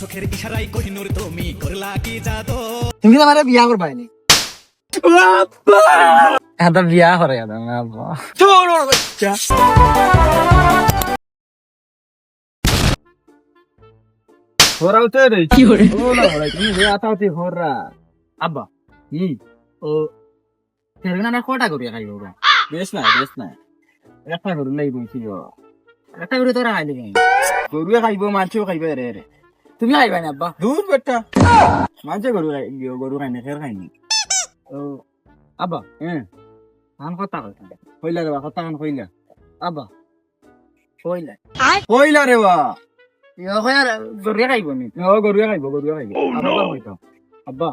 চোখের ইশারায় কহিনুর তুমি করলা কি জাদু তুমি তো আমার বিয়া করবাই নি এটা বিয়া করে হোরা উঠে রে। কি hore ও না হোরা তুমি রে আতাওতি হোরা। আব্বা হুম ও ফেরবে না কটা করিয়া খাইব গো? বেশ না বেশ না একটা গরু লাই বইছি একটা করে তোরা খাইলি কেন? গরুয়ে খাইব মানছেও খাইবে রে রে। তুমি খাইবাই না আব্বা। দূর বেটা। মানছে গরু খাই গরু খাই না খের খাইনি ও আব্বা হ্যাঁ আন কথা কইলা রে বা কথা কান কইলা। আব্বা কইলা। কইলা রে বা। ইয়ো গরিয়া খাইব নি? ও গরুয়ে খাইব গরুয়ে খাইব। আব্বা কইতাম। আব্বা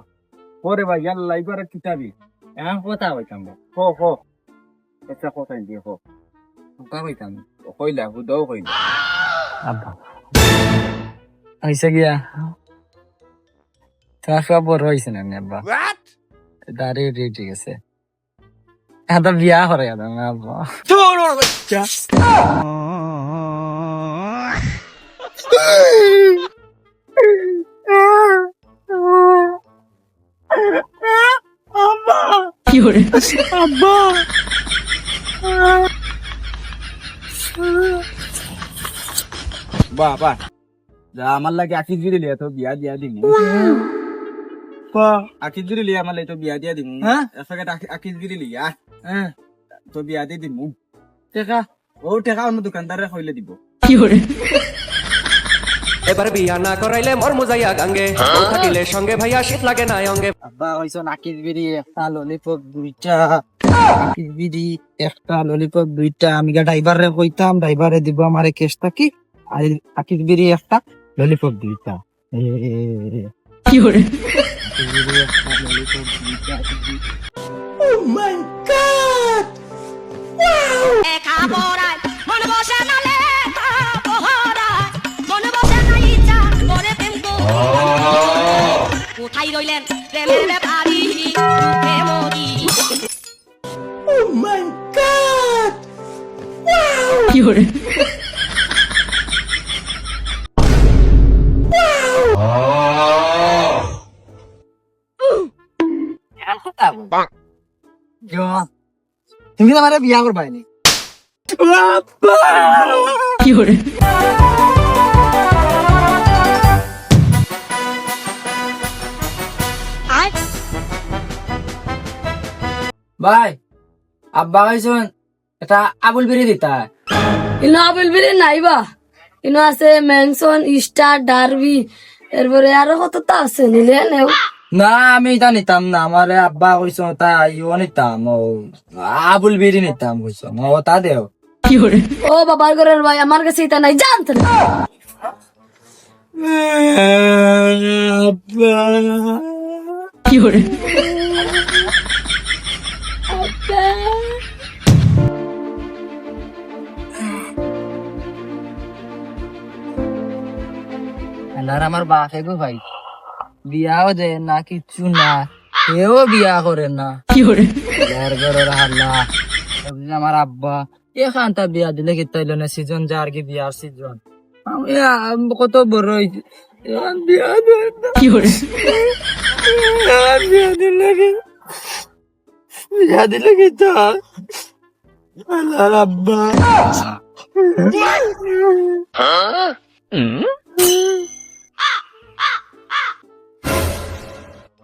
ওরে ভাই ইয়ার লাইবার কিতাবি। এখন কথা কইতাম গো। কো কো। এটা কথা দিয়ে কো। কথা কইতাম। কইলা হুদাও কইলা আব্বা। হইছে গিয়া। তোমার সব বড় হয়েছে না আব্বা? দাঁড়িয়ে উঠে ঠিক আছে এটা বিয়া করে এটা না আব্বা। কি hore? বাহ বাহ যা আমার লাগে আকিজ জুড়ি লিয়া তো বিয়া দিয়া দিম। আকিজ জুড়ি লিয়া আমার লাগে তো বিয়া দিয়া দিম। হ্যাঁ? এফাকে আকিজ জুড়ি লিয়া। হ্যাঁ তো বিয়া দিয়ে দিম। টেকা? ও টেকা অন্য দোকানদারে কইলে দিব। কি এবার বিয়া না করাইলে মর মুজাইয়া গাঙ্গে থাকিলে সঙ্গে ভাইয়া শীত লাগে না অঙ্গে। আব্বা হইছো নাকির বিড়ি একটা ললিপপ দুইটা। নাকির বিড়ি একটা ললিপপ দুইটা। আমি গা ড্রাইভারে কইতাম ড্রাইভারে দিব আমারে কেস থাকি। আর নাকির বিড়ি একটা। ললিপপ এ। কি মন মন করে প্রেম কোথায় রইলেন প্রেমের ব্যাপারি? দুঃখে মরি কি তুমি আমার বিয়া করবাই নি কি ভাই আব্বা কইছুন এটা আবুল বিড়ি দিতা ইনো আপেল বিরি নাইবা ইনো আছে মেনসন স্টার ডারবি এরপরে আরও কত তা আছে নিলে নেও। না আমি এটা নিতাম না। আমার আব্বা কইছো তা ইও নিতাম ও আবুল বিড়ি নিতাম কইছো। ও তা দেও ও বাবার ঘরের ভাই আমার কাছে এটা নাই জানতে না। কি আমার বাপে গো ভাই। বিয়াও দে না কিচ্ছু না। কেউ বিয়া করে না। বিয়ার ঘরের হাল্লা। আমার আব্বা এখানটা বিয়া দিলে কি তাইল না সিজন যা আর কি বিয়ার সিজন। আমি কত বড় বিয়া না। কি hore বিয়া দিলে কি বিয়া দিলে কি তা? আল্লাহর আব্বা। চোখের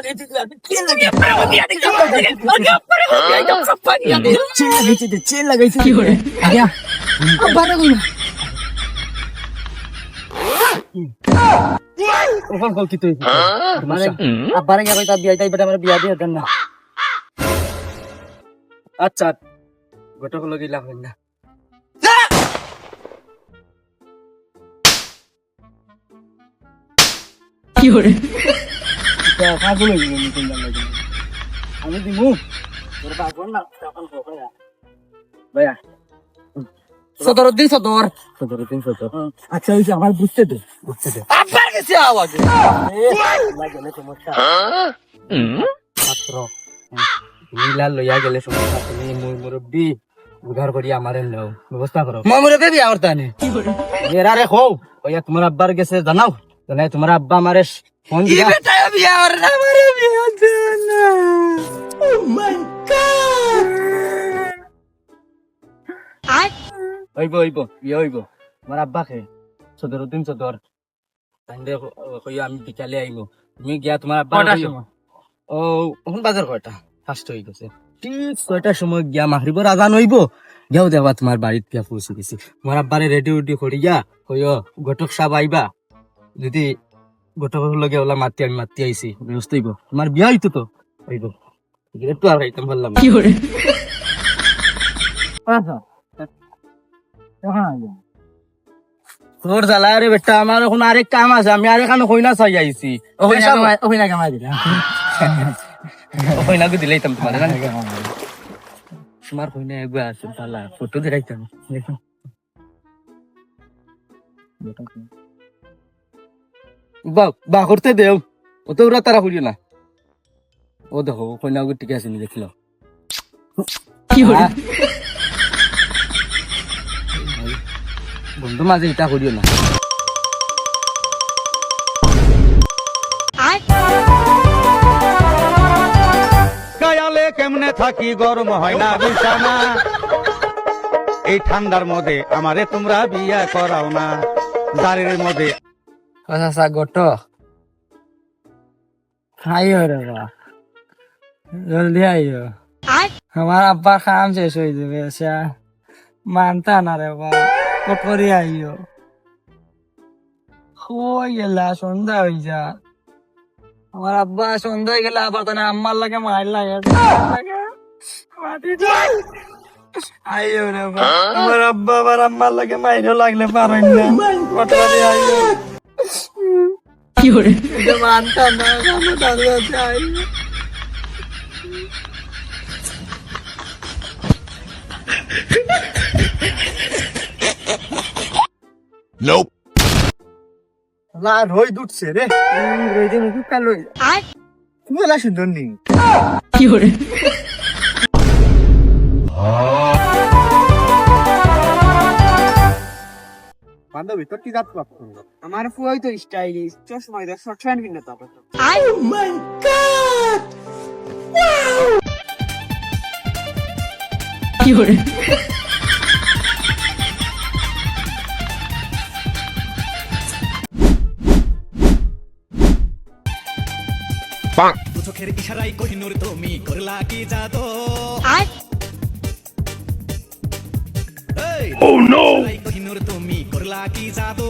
কি কি বিয়া দিয়ে দেন না আচ্ছা গোটা হলো? গিলা হইল না fiore, পাগল হয়ে গেল নতুন লাগে আমি দিমু। তোর পাগল না তখন কোথায় ভাইয়া। সদর উদ্দিন সদর সতেরো। তিন সতেরো। আচ্ছা হয়েছে আমার বুঝতে দে বুঝতে দে। আব্বার গেছে আওয়াজ। গেলে সমস্যা। মাত্র মিলা লইয়া গেলে সমস্যা তুমি মুই মুরব্বী। উদ্ধার করি আমার ব্যবস্থা করো। মামুরে বেবি আমার তানে fiore, এরা রে হো ওইয়া তোমার আব্বার গেছে জানাও। জানাই তোমার আব্বা আমারে ফোন কি দিয়া বেটা বিয়া আর না বিয়া না ও মাই হইব হইব বিয়ে হইব। তোমার আব্বা খে সতেরো দিন সদর আমি বিকালে আইব। তুমি গিয়া তোমার আব্বা কটার কইও। ও এখন বাজার কয়টা? ফার্স্ট হয়ে গেছে। ঠিক ছয়টার সময় গিয়া মাহরিবর আজান হইব। গিয়াও দেবা তোমার বাড়িত গিয়া পৌঁছে গেছি। তোমার আব্বারে রেডি উডি করিয়া কইও ঘটক সাপ আইবা। যদি ঘটক লগে ওলা মাতি আমি মাতি আইছি ব্যস্ত হইব। তোমার বিয়া হইতো তো হইব একটু আর খাইতাম বললাম fiore, তোর জ্বালা রে বেটা আমার এখন আরেক কাম আছে আমি আরেক কানো কইনা চাই আইছি ওহিনা কামাই দিলা কইনা গো দিলাইতাম তোমার না তোমার কইনা একবার আছে তালা ফটো দেখাইতাম দেখো বা বা করতে দেও। ও তো ওরা তারা করিও না। ও দেখো কইনা গো ঠিক আছে নি বন্ধু মাঝে এটা করিও না। গায়ালে কেমনে থাকি গরম হয় না বিছানা। এই ঠান্ডার মধ্যে আমারে তোমরা বিয়া করাও না। দাঁড়ের মধ্যে রে বা। জলদি আইও। আমার আব্বা কাম শেষ হয়ে যাবে আচ্ছা। মানতা না রে বা আইও? হয়ে গেলা সন্ধ্যা হয়ে যা। আমার আব্বা সন্ধ্যা হয়ে গেলে আবার তো না আম্মার লাগে লাগে। আইও রে বা আমার আব্বা আবার আম্মার লাগে মাইরও লাগলে পারেন না। কটকরি আইও? এটা মানতাম না আমি না রই দুটছে রে মুখে কালো তুমি এলা সুন্দর নেই fiore, বান্ধবী তোর কি জাত পছন্দ আমার ফুয়াই তো স্টাইলিশ চশমা দেখ শর্ট প্যান্ট কিনে তো fiore, দু চোখের ইশারাই কহিনুর তুমি করলা কি জাদু? ইশারাই কহিনুর তুমি কি জাদু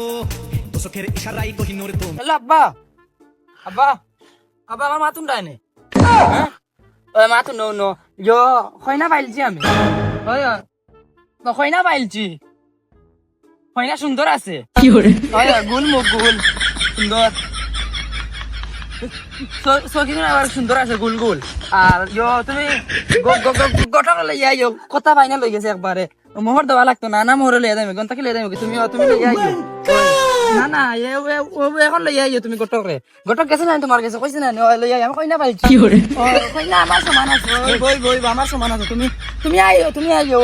চোখের ইশারাই কহিনুর তুমি হ্যালো আব্বা আব্বা আব্বা আমার মাতুন ডাইনে হ্যাঁ ওই মাতুন নো নো yo খয়না পাইলছি আমি ওই তো পাইলছি সুন্দর আছে fiore, ওই গুল মুখ গুল সুন্দর সকিন আবার সুন্দর আছে গুল গুল আর ইয়ো তুমি ইয়ো কথা পাইনা লই গেছে একবারে মোহর দেওয়া লাগতো না না মোহর লইয়া দেবে গন্তাকে লইয়া দেবে তুমি তুমি লইয়া আইও। না না এ ও- এখন লইয়া আইও তুমি গটক রে গটক গেছে না তোমার গেছে কইছে না লইয়া আই, আমি কইনা পাইছি। fiore, ও কইনা আমার সমান আছে বই বই আমার সমান আছে তুমি তুমি আইও তুমি আইও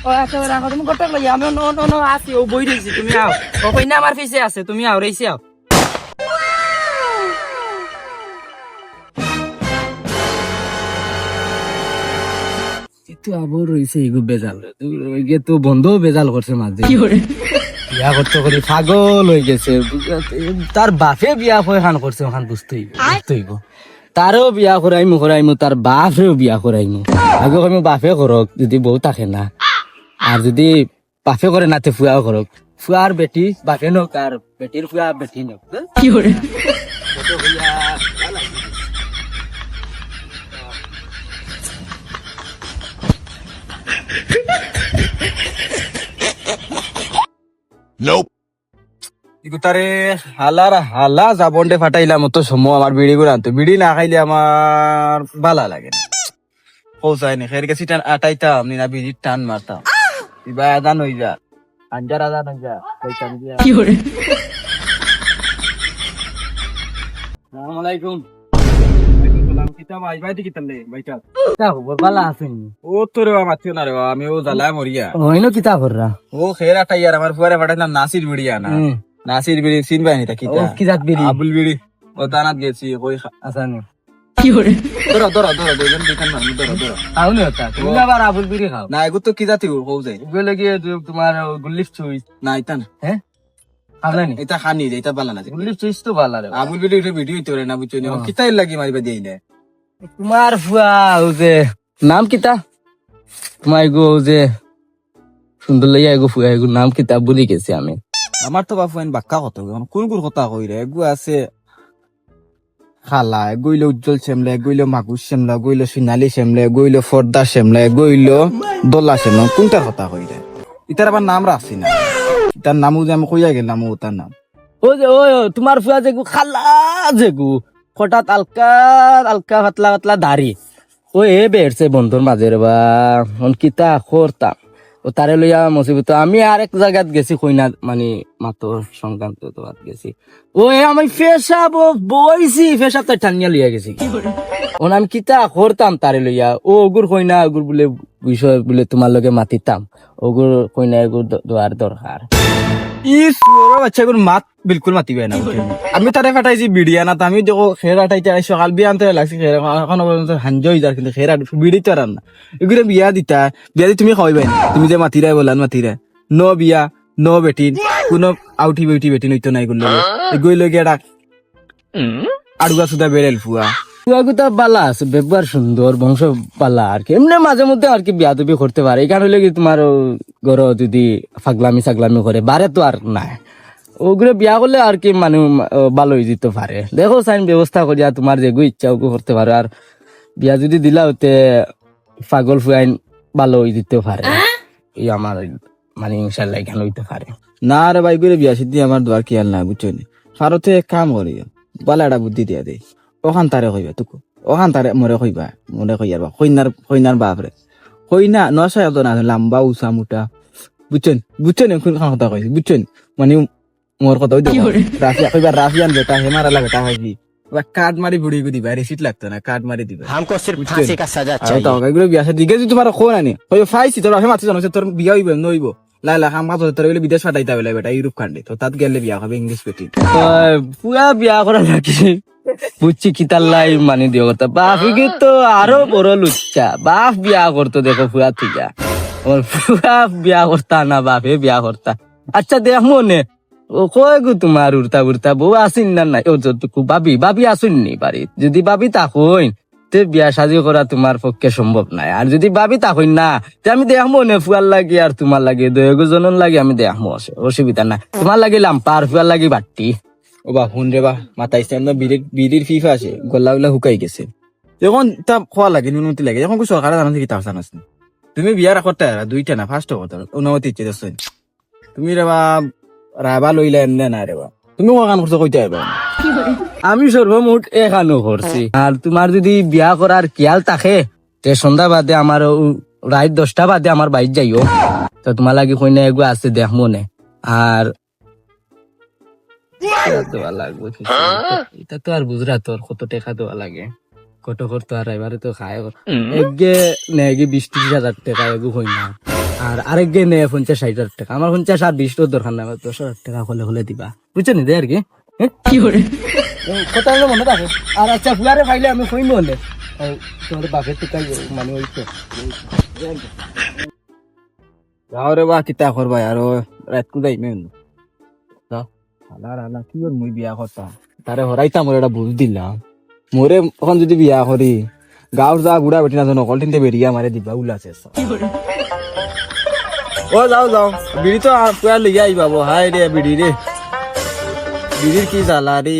ও একেবারে রাখো তুমি গটক লইয়া আমি নো নো নো আছি ও বই রইছি তুমি আও। ও কইনা আমার পিছে আছে তুমি আও রইছি আও। তো আবার রয়েছে এগো বেজাল। ওইগে তো বন্ধ বেজাল করছে মাঝে। বিয়া করতে করি পাগল হয়ে গেছে। তার বাপে বিয়া করে খান করছে ওখান বুঝতে হইব বুঝতে হইব। তারও বিয়া করাইমু করাইমু তার বাপেও বিয়া করাইমু। আগে কইমু বাপে করক যদি বউ থাকে না আর যদি বাপে করে নাতে ফুয়াও করক ফুয়ার বেটি বাপে নক আর বেটির ফুয়া বেটি নক ইগুতারে হালার হালা যাবন্ডে ফাটাইলাম তো সময় আমার বিড়ি করে আনতো। বিড়ি না খাইলে আমার ভালা লাগে না। পৌঁছায় নি খের গেছি টান আটাইতাম নি না বিড়ির টান মারতাম। ইবা আদান হই যা আঞ্জার আদান হই যা কইতাম দিয়া কি hore আসসালামু আলাইকুম ও তোরে মাতিও না রে বাবা, আমি ও জ্বালা মরিয়া হইনো কিতা কররা ও খের আটাইয়ার আমার ফুয়ারে ফাটাইলাম নাসির বিড়িয়া না নাসির বিড়ি চিনবাই নি তা ও কিতা। কি জাত বিড়ি আবুল বিড়ি ও তানাত গেছি কই খা- আসানি কি hore ধরো ধরো ধরো দুজন দুইখান মানুষ ধরো ধরো খাওনি হতা তুমি আবার আবুল বিড়ি খাও। না এগুলো তো কি জাতি কৌ যাই এগুলো গিয়ে তোমার গুল্লিফ না এটা না। হ্যাঁ খাওনি এটা খানি এটা বালা না গুল্লিফ চুইস তো ভালো রে আবুল ভিডিও পারে না বুঝছ কিতাই লাগি মারিবা দেই না? তোমার ফুয়া যে নাম কিতা? তোমার গো যে সুন্দর লাইয়া এগো ফুয়া এগো নাম কিতা বলি গেছি আমি। আমার তো বাপু বাক্কা কত কোন কোন কথা কই রে? এগু আছে খালা এগুইলো উজ্জ্বল শ্যামলা এগুইলো মাগুর শ্যামলা এগুইলো সোনালি শ্যামলা এগুইলো ফর্দা শ্যামলা এগুইলো দোলা শ্যামলা কোনটার কথা কই রে? ইতার আবার নাম রাখছি না। তার নামও যে আমি কইয়া গেলাম ও তার নাম। ও যে ও ও, তোমার ফুয়া যে গো খালা যে গো হঠাৎ আলকা আলকা পাতলা পাতলা দাড়ি। ও এ বেড়ছে বন্ধুর মাঝে রে বা কিতা করতাম ও তারে লইয়া মুসিবত আমি আরেক জায়গাত গেছি কইনা মানে মাতর সংক্রান্ত তোমার গেছি। ও এ আমি ফেসাব বইছি ফেসাব তো ঠান্নিয়া লইয়া গেছি। ও আমি কিতা করতাম তারে লইয়া। ও ওগুর কইনা ওগুর বলে বিষয় বলে তোমার লগে মাতিতাম ওগুর কইনা এগুর দ- দোয়ার দরকার কোন মাত বিলকুল মাতিবে আমি আমি দেখো বিয়া এখন দি তুমি তুমি যে ন বিয়া, ন কোনো আউটি বেটি বেটি নইতো না এগুলো এগুলো লগে ডাক আড়ুগা সুদা বেড়েল ফুয়া কুয়াকুতা বালা আছে বংশ বালা আর কি। এমনি মাঝে মধ্যে আর কি বিয়া করতে পারে কি তোমার গর যদি ফাগলামি সাগলামি করে বারে তো আর নাই। ওগুলো বিয়া করলে আর কি মানে ভালো হয়ে যেতে পারে দেখো সাইন ব্যবস্থা করিয়া তোমার যেগু ইচ্ছা ওগু করতে পারো আর বিয়া যদি দিলা ওতে পাগল ফুয়াইন ভালো হয়ে যেতে পারে এই আমার মানে ইনশাল্লাহ এখানে হইতে পারে না রে ভাই করে বিয়া সিদ্ধি আমার দোয়ার খেয়াল না বুঝছ নি? ফারতে এক কাম করি বালাটা বুদ্ধি দিয়া দে। ওখান তারে কইবা তুকু। ওখান তারে মরে কইবা মরে কইয়ার বা কইনার কইনার বাপরে হই না নশায় অত না লম্বা উঁচা মোটা। বুঝছেন? বুঝছেন এখন খাওয়া কথা কইছি বুঝছেন? মানে মোর কথা হইতো রাশিয়া কইবার রাশিয়ান বেটা হে মারালা বেটা হইবি বা কাট মারি বুড়ি গুদি ভাই রিসিট লাগতো না কাট মারি দিবে। হামকো সির ফাঁসি কা সাজা চাই। তো এগুলো বিয়া সাথে দিগে তোমার কোন আনি ওই ফাইছি তোর আমি মাছি জানো তোর বিয়া হইবে নইবো। লা লা হাম মাতো তোর বিদেশ পাঠাইতে হবে বেটা ইউরোপ কান্ডে তো তাত গেলে বিয়া হবে ইংলিশ পেটি পুরা বিয়া করা লাগে বুঝছি কিতাল্লাই মানি দিও কথা। বাপিকে তো আরও বড় লুচ্চা। বাপ বিয়া করতো দেখো ফুয়া থিকা ওর ফুয়া বিয়া করতা না, বাপে বিয়া করতা। আচ্ছা দেখ মনে, ও কয় গো তোমার উড়তা উড়তা বউ আসিন না নাই? ও যতটুকু বাবি বাবি আসুন নি বাড়ি যদি বাবি তাকইন, তে বিয়া সাজি করা তোমার পক্ষে সম্ভব নাই। আর যদি বাবি তাকইন না, তে আমি দেখমো নে ফুয়ার লাগে আর তোমার লাগে দয়গজনের লাগে আমি দেখমো অসুবিধা নাই। তোমার লাগে লাম্পা আর ফুয়ার লাগে বাট্টি ও বা হুন রে বা মাতাই স্ট্যান্ড বিড়ির বিড়ির ফিফা আছে গল্লা গুলা শুকাই গেছে। এখন তা খোয়া লাগে, নুনতি লাগে এখন সরকারে জানা কি তার জানাস তুমি বিয়া রাখতে দুইটা না ফার্স্ট কথা অনুমতি ইচ্ছে দেশ তুমি রে বা রাবা লইলে এনে না রে বা। তুমি কান করছ কইতে হবে আমি সর্বমোট এখানো করছি আর তোমার যদি বিয়া করার খেয়াল থাকে, তে সন্ধ্যা বাদে আমার রাত দশটা বাদে আমার বাইর যাইও। তো তোমার লাগে কইনা এগু আছে, দেখ মনে। আর দেওয়া লাগবে। এটা তো আর বুঝরা তোর কত টাকা দেওয়া লাগে? কত কত আর এবারে তো খায়। একগে নেগে বিশ ত্রিশ হাজার টাকা এগু হই না। আর আরেকগে নে পঞ্চাশ ষাট হাজার টাকা। আমার পঞ্চাশ আর বিশ তোর দরকার আমার দশ হাজার টাকা হলে হলে দিবা। বুঝছ নি দে আর কি? হ্যাঁ? কি hore কথা মনে থাকে আর আচ্ছা ফুয়ারে পাইলে আমি কইম মনে তোমার বাপের টিকাই মানে ওই তো। যাও রে বা কিতা করবা। আর রাত কুদাই মেন আলার আলা কি ওর মুই বিয়া করতাম তারে হরাইতাম ওর এটা বুঝ দিলাম মোরে এখন যদি বিয়া করি গাঁৱৰ যা বুঢ়া বেটি নাজানো অকল তিনটে বেৰিয়া মাৰে দিবা ওলাইছে অ যাওঁ যাওঁ। বিড়ি তো পুৰা লৈ পাব হাই ৰে বিড়ি ৰে। বিড়িৰ কি জ্বালা ৰে।